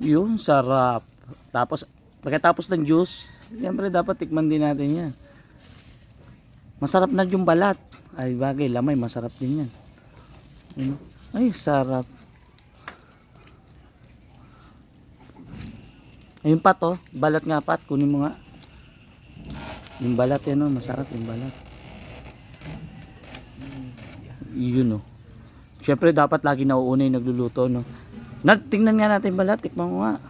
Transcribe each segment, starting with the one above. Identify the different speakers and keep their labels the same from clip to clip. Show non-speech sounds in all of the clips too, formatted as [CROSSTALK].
Speaker 1: Yun, sarap. Tapos, pagkatapos ng juice, siyempre dapat tikman din natin yan. Masarap na yung balat. Ay, bagay, lamay, masarap din yan. Ay, sarap. Ayun pat oh, balat nga pat, kunin mo nga. Yung balat yan oh, masarap yung balat. Yun oh. Siyempre dapat lagi nauuna yung nagluluto no. Nag, tingnan nga natin balat, tikman nga.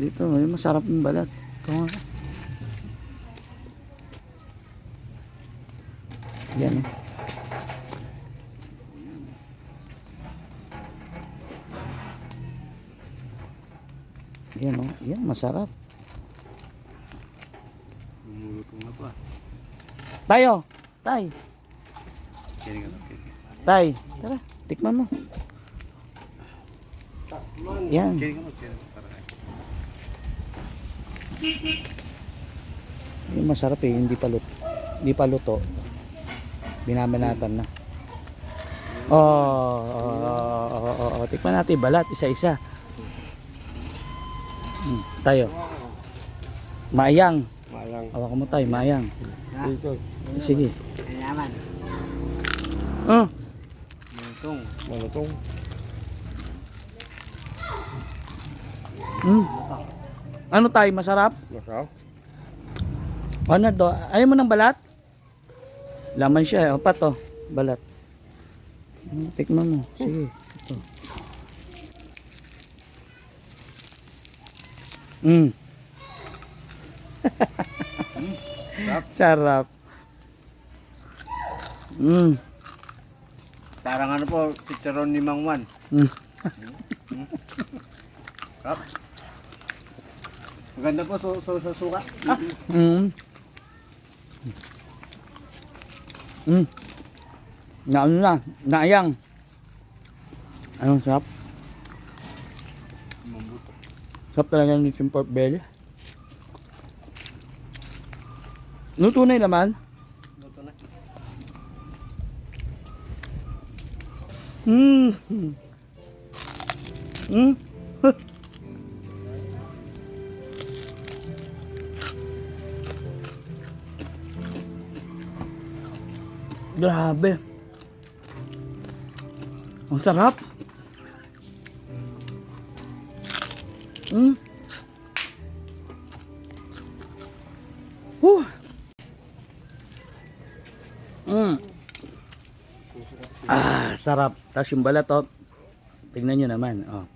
Speaker 1: Dito, ay masarap yung balat. Ito nga. Yan. Yan oh, yan masarap.
Speaker 2: Lumulutong na pa.
Speaker 1: Tayo, tay,
Speaker 2: nga,
Speaker 1: tay. Tara, tikman mo. Yan. Yung masarap eh, hindi pa luto. Hindi pa luto. Binabanatan na. Oh, oh, oh, oh, tikman natin balat isa-isa. Hmm, tayo. Mayang.
Speaker 2: Malang.
Speaker 1: Hawakan mo tayo, mayang.
Speaker 2: Dito.
Speaker 1: Sige.
Speaker 3: Yaman.
Speaker 1: Oh,
Speaker 2: Malutong. Malutong.
Speaker 1: Mm. Ano tayo, masarap?
Speaker 2: Masarap.
Speaker 1: Ano do? Ayaw mo ng balat? Laman siya, eh. o pato, balat. Hmm, Tikman mo. Sige, ito. Mm. [LAUGHS] Sarap. Mm.
Speaker 2: Parang ano po, chicharon ni Mang Juan.
Speaker 1: Mm.
Speaker 2: Kap. Maganda po so, so, sa suka. Ah,
Speaker 1: Mm. Mm. Na ano na, naayang. Anong sarap?
Speaker 2: Mambuto.
Speaker 1: Sarap talaga ng yung pork belly. Luto na yung laman.
Speaker 2: Luto na.
Speaker 1: Mm. Mm. Grabe. Ang sarap. Mm. Whew. Mm. Ah, sarap. Tapos yung balat, oh. Tingnan nyo naman, oh.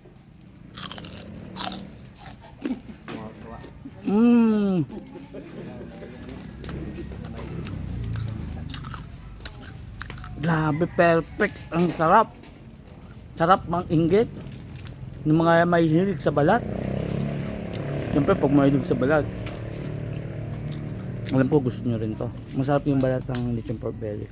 Speaker 1: Mmm. Grabe, perfect. Ang sarap. Sarap mang inggit. Ng mga mahihilig sa balat. Siyempre, pag mahilig sa balat, alam ko gusto nyo rin to. Masarap yung balat ng lechon pork belly.